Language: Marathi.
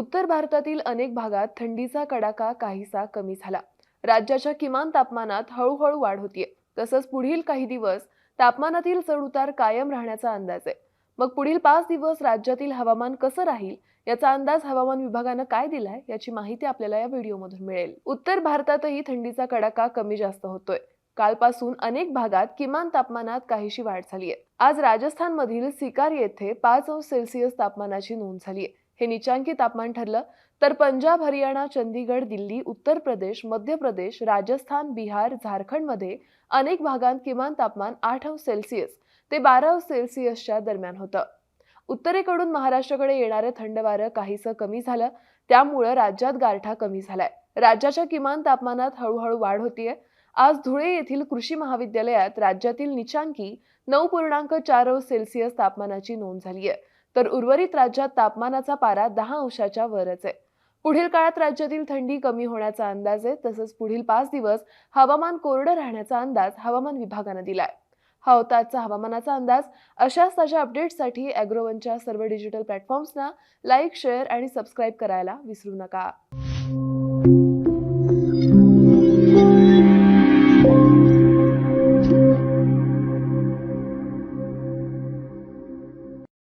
उत्तर भारतातील अनेक भागात थंडीचा कडाका काहीसा कमी झाला. राज्याच्या किमान तापमानात हळूहळू वाढ होतीये. तसंच पुढील काही दिवस तापमानातील चढउतार कायम राहण्याचा अंदाज आहे. मग पुढील पाच दिवस राज्यातील हवामान कसं राहील? याचा अंदाज हवामान विभागानं काय दिलाय? याची माहिती आपल्याला या व्हिडिओमधून मिळेल. उत्तर भारतातही थंडीचा कडाका कमी जास्त होतोय. कालपासून अनेक भागात किमान तापमानात काहीशी वाढ झाली आहे आज राजस्थानमधील सिकार येथे पाच अंश सेल्सिअस तापमानाची नोंद झाली आहे हे निचांकी तापमान ठरलं तर पंजाब हरियाणा चंदीगड दिल्ली उत्तर प्रदेश मध्य प्रदेश राजस्थान बिहार झारखंडमध्ये अनेक भागांत किमान तापमान आठ अंश सेल्सिअस ते बारा अंश सेल्सिअसच्या दरम्यान होतं. उत्तरेकडून महाराष्ट्राकडे येणारं थंड वारं काहीसं कमी झालं त्यामुळं राज्यात गारठा कमी झालाय. राज्याच्या किमान तापमानात हळूहळू वाढ होतीये. आज धुळे येथील कृषी महाविद्यालयात राज्यातील निचांकी नऊ पूर्णांक चार अंश सेल्सिअस तापमानाची नोंद झाली आहे तर उर्वरित राज्यात तापमानाचा पारा दहा अंशाच्या वरच आहे. पुढील काळात राज्यातील थंडी कमी होण्याचा अंदाज आहे तसंच पुढील पाच दिवस हवामान कोरडं राहण्याचा अंदाज हवामान विभागानं दिलाय. हा होता आजचा हवामानाचा अंदाज. अशाच ताज्या अपडेट्ससाठी अॅग्रोवनच्या सर्व डिजिटल प्लॅटफॉर्म्सना लाईक शेअर आणि सबस्क्राईब करायला विसरू नका.